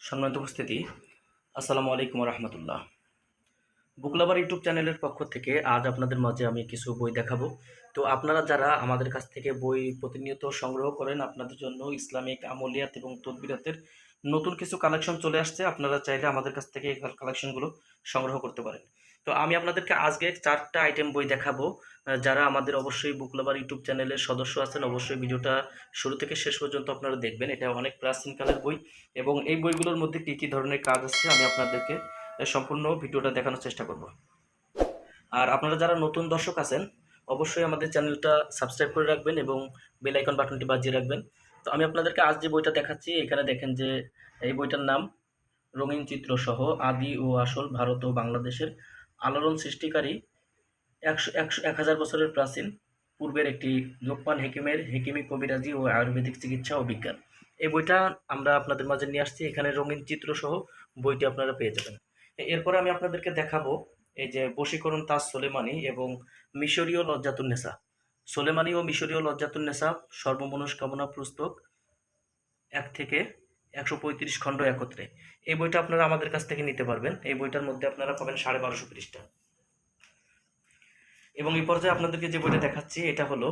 সম্মানিত উপস্থিতি, আসসালামু আলাইকুম রহমতুল্লাহ বুকলাবার ইউটিউব চ্যানেলের পক্ষ থেকে আজ আপনাদের মাঝে আমি কিছু বই দেখাবো। তো আপনারা যারা আমাদের কাছ থেকে বই প্রতিনিয়ত সংগ্রহ করেন, আপনাদের জন্য ইসলামিক আমলিয়াত এবং তদবিরাতের নতুন কিছু কালেকশন চলে আসছে, আপনারা চাইলে আমাদের কাছ থেকে কালেকশনগুলো সংগ্রহ করতে পারেন। তো আমি আপনাদেরকে আজকে চারটা আইটেম বই দেখাবো। যারা আমাদের অবশ্যই বুকলাবার ইউটিউব চ্যানেলের সদস্য আছেন, অবশ্যই ভিডিওটা শুরু থেকে শেষ পর্যন্ত আপনারা দেখবেন। এটা অনেক প্রাচীনকালের বই এবং এই বইগুলোর মধ্যে কী কী ধরনের কাজ আছে আমি আপনাদেরকে সম্পূর্ণ ভিডিওটা দেখানোর চেষ্টা করব। আর আপনারা যারা নতুন দর্শক আছেন, অবশ্যই আমাদের চ্যানেলটা সাবস্ক্রাইব করে রাখবেন এবং বেল আইকন বাটনটি বাজিয়ে রাখবেন। তো আমি আপনাদেরকে আজ যে বইটা দেখাচ্ছি, এখানে দেখেন যে এই বইটার নাম রঙিন চিত্র সহ আদি ও আসল ভারত ও বাংলাদেশের আলোড়ন সৃষ্টিকারী একশো একশো, এক হাজার বছরের প্রাচীন পূর্বের একটি লোকমান হেকিমের হেকিমি কবিরাজি ও আয়ুর্বেদিক চিকিৎসা ও বিজ্ঞান। এই বইটা আমরা আপনাদের মাঝে নিয়ে আসছি, এখানে রঙিন চিত্র সহ বইটি আপনারা পেয়ে যাবেন। এরপরে আমি আপনাদেরকে দেখাবো এই যে বশীকরণ তাজ সোলেমানি এবং মিশরীয় লজ্জাতুন্নেসা সোলেমানি ও মিশরীয় লজ্জাতুন্নেসা সর্বমনস্কামনা পুস্তক এক থেকে একশো পঁয়ত্রিশ খণ্ড একত্রে। এই বইটা আপনারা আমাদের কাছ থেকে নিতে পারবেন। এই বইটার মধ্যে আপনারা পাবেন সাড়ে বারোশো পৃষ্ঠা। এবং এই পর্যায়ে আপনাদেরকে যে বইটা দেখাচ্ছি, এটা হলো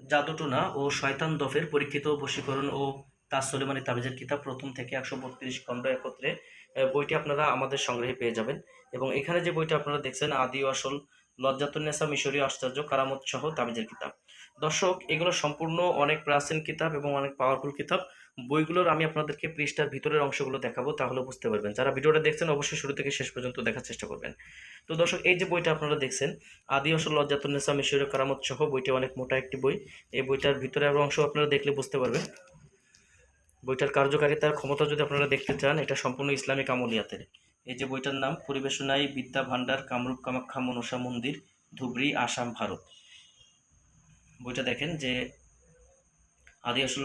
জাদুটোনা ও শয়তান দফের পরীক্ষিত বশীকরণ ও তাজ সলেমানি তাবিজের কিতাব প্রথম থেকে একশো বত্রিশ খণ্ড একত্রে। বইটি আপনারা আমাদের সংগ্রহে পেয়ে যাবেন। এবং এখানে যে বইটা আপনারা দেখছেন, আদি আসল লজ্জাতুন্নেসা মিশরীয় আশ্চর্য কারামত সহ তাবিজের কিতাব। দর্শক, এগুলো সম্পূর্ণ অনেক প্রাচীন কিতাব এবং অনেক পাওয়ারফুল কিতাব। বইগুলোর আমি আপনাদেরকে পৃষ্ঠার ভিতরের অংশগুলো দেখাবো, তাহলে বুঝতে পারবেন। যারা ভিডিওটা দেখছেন, অবশ্যই শুরু থেকে শেষ পর্যন্ত দেখার চেষ্টা করবেন। তো দর্শক, এই যে বইটা আপনারা দেখছেন, আদি আসল লজ্জাতুন্নেসা মিশরীয় কারামত সহ বইটি অনেক মোটা একটি বই। এই বইটার ভিতরে আরও অংশ আপনারা দেখলে বুঝতে পারবেন। বইটার কার্যকারিতার ক্ষমতা যদি আপনারা দেখতে চান, এটা সম্পূর্ণ ইসলামিক আমলিয়াতের। এই যে বইটার নাম, পরিবেশনায় বিদ্যা ভাণ্ডার, কামরূপ কামাখ্যা মনসা মন্দির, ধুবড়ি, আসাম, ভারত। বইটা দেখেন যে আদি আসল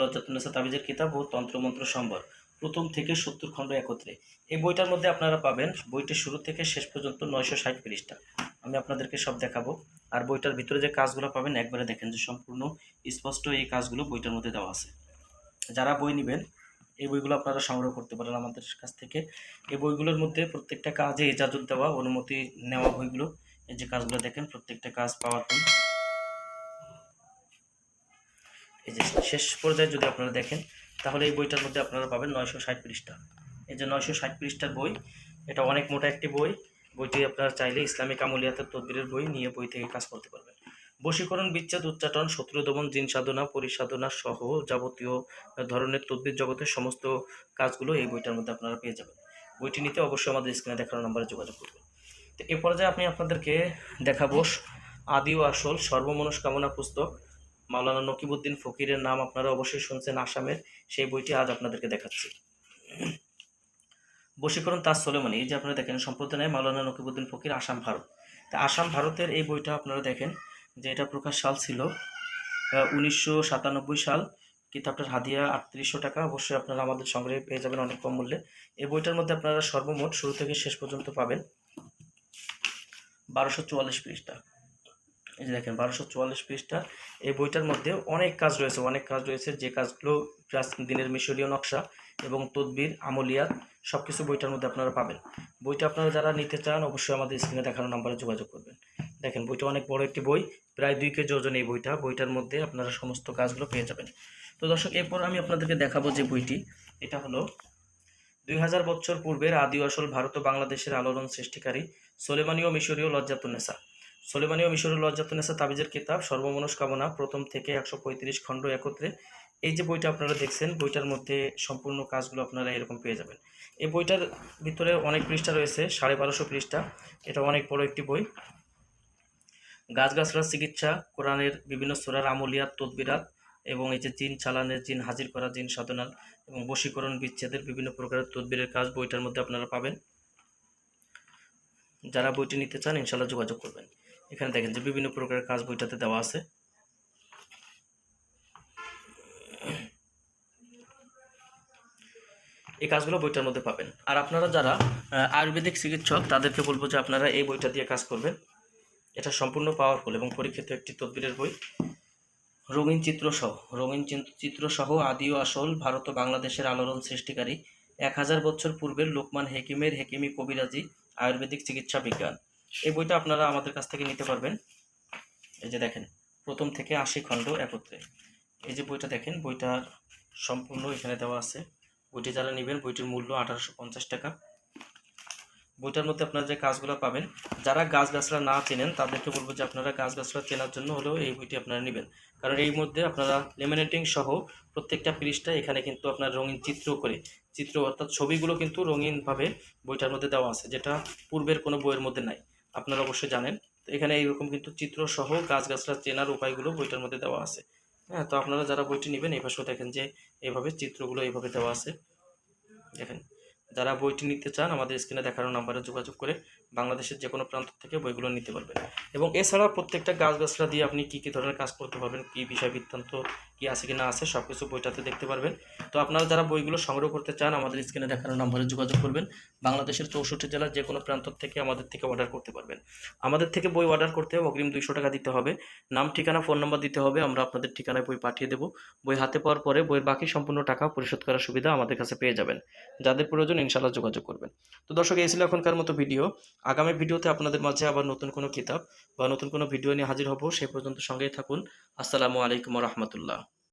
তাবিজের কিতাব ও তন্ত্রমন্ত্র সম্বর প্রথম থেকে সত্তর খণ্ড একত্রে। এই বইটার মধ্যে আপনারা পাবেন বইটি শুরু থেকে শেষ পর্যন্ত নয়শো ষাট পৃষ্ঠা। আমি আপনাদেরকে সব দেখাবো। আর বইটার ভিতরে যে কাজগুলো পাবেন, একবারে দেখেন যে সম্পূর্ণ স্পষ্ট এই কাজগুলো বইটার মধ্যে দেওয়া আছে। যারা বই নেবেন এই বইগুলো আপনারা সংগ্রহ করতে পারেন আমাদের কাছ থেকে। এই বইগুলোর মধ্যে প্রত্যেকটা কাজে ইজাজত দেওয়া, অনুমতি নেওয়া বইগুলো, এই যে কাজগুলো দেখেন, প্রত্যেকটা কাজ পাওয়ার জন্য। এই যে শেষ পর্যায়ে যদি আপনারা দেখেন, তাহলে এই বইটার মধ্যে আপনারা পাবেন নয়শো ষাট পৃষ্ঠা। এই যে নয়শো ষাট পৃষ্ঠার বই, এটা অনেক মোটা একটি বই। বইটি আপনারা চাইলে ইসলামিক আমলিয়াতের তদবিরের বই নিয়ে বই থেকে কাজ করতে পারবেন। বশীকরণ, বিচ্ছেদ, উচ্চাটন, শত্রু দমন, জিন সাধনা পরিসাধনা সহ যাবতীয় ধরনের তদ্বির জগতের সমস্ত কাজগুলো এই বইটার মধ্যে আপনারা পেয়ে যাবেন। বইটি নিতে অবশ্যই আমাদের স্ক্রিনে দেখানো নাম্বারে যোগাযোগ করবেন। তো এ পর্যায়ে আমি আপনাদেরকে দেখাবো আদি ও আসল সর্বমনস্কামনা পুস্তক। মাওলানা নকিবুদ্দিন ফকিরের নাম আপনারা অবশ্যই শুনছেন আসামের। সেই বইটি আজ আপনাদেরকে দেখাচ্ছি। বশীকরণ তাজ সোলেমানি, এই যে আপনারা দেখেন, সম্প্রদায় মাওলানা নকিবুদ্দিন ফকির, আসাম, ভারত। তা আসাম, ভারতের এই বইটা আপনারা দেখেন যে এটা প্রকাশ সাল ছিল উনিশশো সাতানব্বই সাল। কিতাবটার হাদিয়া আটত্রিশশো টাকা। অবশ্যই আপনারা আমাদের সংগ্রহে পেয়ে যাবেন অনেক কম মূল্যে। এই বইটার মধ্যে আপনারা সর্বমোট শুরু থেকে শেষ পর্যন্ত পাবেন বারোশো চুয়াল্লিশ পৃষ্ঠা। এই যে দেখেন, বারোশো চুয়াল্লিশ পৃষ্ঠা। এই বইটার মধ্যে অনেক কাজ রয়েছে, অনেক কাজ রয়েছে। যে কাজগুলো প্রাচীন দিনের মিশরীয় নকশা এবং তদবির, আমলিয়াত সব কিছু বইটার মধ্যে আপনারা পাবেন। বইটা আপনারা যারা নিতে চান, অবশ্যই আমাদের স্ক্রিনে দেখানো নাম্বারে যোগাযোগ করবেন। দেখেন, বইটা অনেক বড় একটি বই, প্রায় দুই কেজি ওজন এই বইটা। বইটার মধ্যে আপনারা সমস্ত কাজগুলো পেয়ে যাবেন। তো দর্শক, এরপর আমি আপনাদেরকে দেখাবো যে বইটি, এটা হলো দুই হাজার বছর পূর্বের আদি আসল ভারত ও বাংলাদেশের আলোড়ন সৃষ্টিকারী সোলেমানীয় মিশরীয় লজ্জাতুন্নেসা সোলেমানীয় মিশরীয় লজ্জাতুন্নেসা তাবিজের কিতাব, সর্বমনস্কামনা, প্রথম থেকে একশো পঁয়ত্রিশ খণ্ড একত্রে। এই যে বইটা আপনারা দেখছেন, বইটার মধ্যে সম্পূর্ণ কাজগুলো আপনারা এরকম পেয়ে যাবেন। এই বইটার ভিতরে অনেক পৃষ্ঠা রয়েছে, সাড়ে বারোশো পৃষ্ঠা। এটা অনেক বড় একটি বই। গাছগাছড়ার চিকিৎসা, কোরআনের বিভিন্ন সুরার আমলিয়াত তদবিরাত এবং এই যে জিন চালানের, জিন হাজির করা, জিন সাধনার এবং বশীকরণ বিচ্ছেদের বিভিন্ন প্রকারের তদবিরের কাজ বইটার মধ্যে আপনারা পাবেন। যারা বইটি নিতে চান ইনশাল্লাহ যোগাযোগ করবেন। এখানে দেখেন যে বিভিন্ন প্রকারের কাজ বইটাতে দেওয়া আছে। এই কাজগুলো বইটার মধ্যে পাবেন। আর আপনারা যারা আয়ুর্বেদিক চিকিৎসক, তাদেরকে বলব যে আপনারা এই বইটা দিয়ে কাজ করবেন। এটা সম্পূর্ণ পাওয়ারফুল এবং পরীক্ষিত একটি তদবিরের বই। রঙিন চিত্র সহ, রঙিন চিন- চিত্র সহ আদি ও আসল ভারত ও বাংলাদেশের আলোড়ন সৃষ্টিকারী এক হাজার বছর পূর্বের লোকমান হেকিমের হেকিমি কবিরাজি আয়ুর্বেদিক চিকিৎসা বিজ্ঞান। এই বইটা আপনারা আমাদের কাছ থেকে নিতে পারবেন। এই যে দেখেন, প্রথম থেকে আশি খণ্ড একত্রে। এই যে বইটা দেখেন, বইটার সম্পূর্ণ এখানে দেওয়া আছে। বইটি যারা নেবেন, বইটির মূল্য আঠারোশো পঞ্চাশ টাকা। বইটার মধ্যে আপনারা যে কাজগুলো পাবেন, যারা গাছগাছরা না চেনেন, তাদেরকে বলব যে আপনারা গাছ গাছগাছরা চেনার জন্য হলেও এই বইটি আপনারা নেবেন। কারণ এই মধ্যে আপনারা লেমিনেটিং সহ প্রত্যেকটা পৃষ্ঠা এখানে কিন্তু আপনার রঙিন চিত্র করে, চিত্র অর্থাৎ ছবিগুলো কিন্তু রঙিনভাবে বইটার মধ্যে দেওয়া আছে, যেটা পূর্বের কোনো বইয়ের মধ্যে নাই। আপনারা অবশ্যই জানেন। তো এখানে এইরকম কিন্তু চিত্র সহ গাছগাছরা চেনার উপায়গুলো বইটার মধ্যে দেওয়া আছে। হ্যাঁ তো আপনারা যারা বইটি নেবেন, এই পাশেও দেখেন যে এইভাবে চিত্রগুলো এইভাবে দেওয়া আছে। দেখেন। যারা বইটি নিতে চান, আমাদের স্ক্রিনে দেখানো নাম্বারে যোগাযোগ করে বাংলাদেশের যে কোনো প্রান্ত থেকে বইগুলো নিতে পারবেন। এবং এছাড়া প্রত্যেকটা গাছগাছরা দিয়ে আপনি কী কী ধরনের কাজ করতে পারবেন, কী বিষয় বৃত্তান্ত, কী আছে কি না আছে সব কিছু বইটাতে দেখতে পারবেন। তো আপনারা যারা বইগুলো সংগ্রহ করতে চান, আমাদের স্ক্রিনে দেখানো নাম্বারে যোগাযোগ করবেন। বাংলাদেশের চৌষট্টি জেলার যে কোনো প্রান্ত থেকে আমাদের থেকে অর্ডার করতে পারবেন। আমাদের থেকে বই অর্ডার করতে অগ্রিম দুইশো টাকা দিতে হবে। নাম, ঠিকানা, ফোন নাম্বার দিতে হবে। আমরা আপনাদের ঠিকানায় বই পাঠিয়ে দেবো। বই হাতে পাওয়ার পরে বইয়ের বাকি সম্পূর্ণ টাকা পরিশোধ করার সুবিধা আমাদের কাছে পেয়ে যাবেন। যাদের প্রয়োজন ইনশাল্লাহ যোগাযোগ করবেন। তো দর্শক, এই ছিল এখনকার মতো ভিডিও। আগামী ভিডিওতে আপনাদের মাঝে আবার নতুন কোনো কিতাব বা নতুন কোনো ভিডিও নিয়ে হাজির হব, সে পর্যন্ত সঙ্গেই থাকুন। আসসালামু আলাইকুম রহমতুল্লাহ।